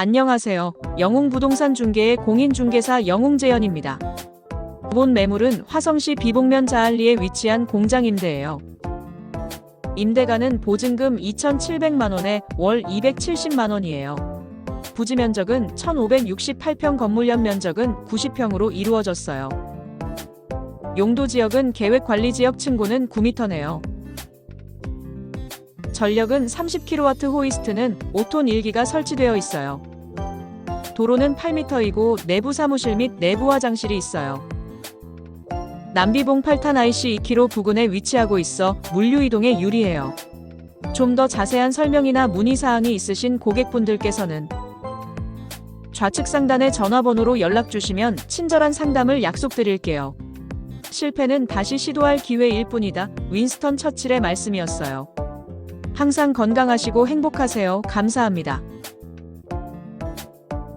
안녕하세요. 영웅부동산 중개의 공인중개사 영웅재현입니다. 본 매물은 화성시 비봉면 자알리에 위치한 공장 임대예요. 임대가는 보증금 2,700만 원에 월 270만 원이에요. 부지 면적은 1,568평 건물 연 면적은 90평으로 이루어졌어요. 용도 지역은 계획 관리 지역 층고는 9m네요. 전력은 30kW 호이스트는 5톤 1기가 설치되어 있어요. 도로는 8m이고 내부 사무실 및 내부 화장실이 있어요. 남비봉 8탄 IC 2km 부근에 위치하고 있어 물류 이동에 유리해요. 좀 더 자세한 설명이나 문의 사항이 있으신 고객분들께서는 좌측 상단의 전화번호로 연락 주시면 친절한 상담을 약속드릴게요. 실패는 다시 시도할 기회일 뿐이다. 윈스턴 처칠의 말씀이었어요. 항상 건강하시고 행복하세요. 감사합니다.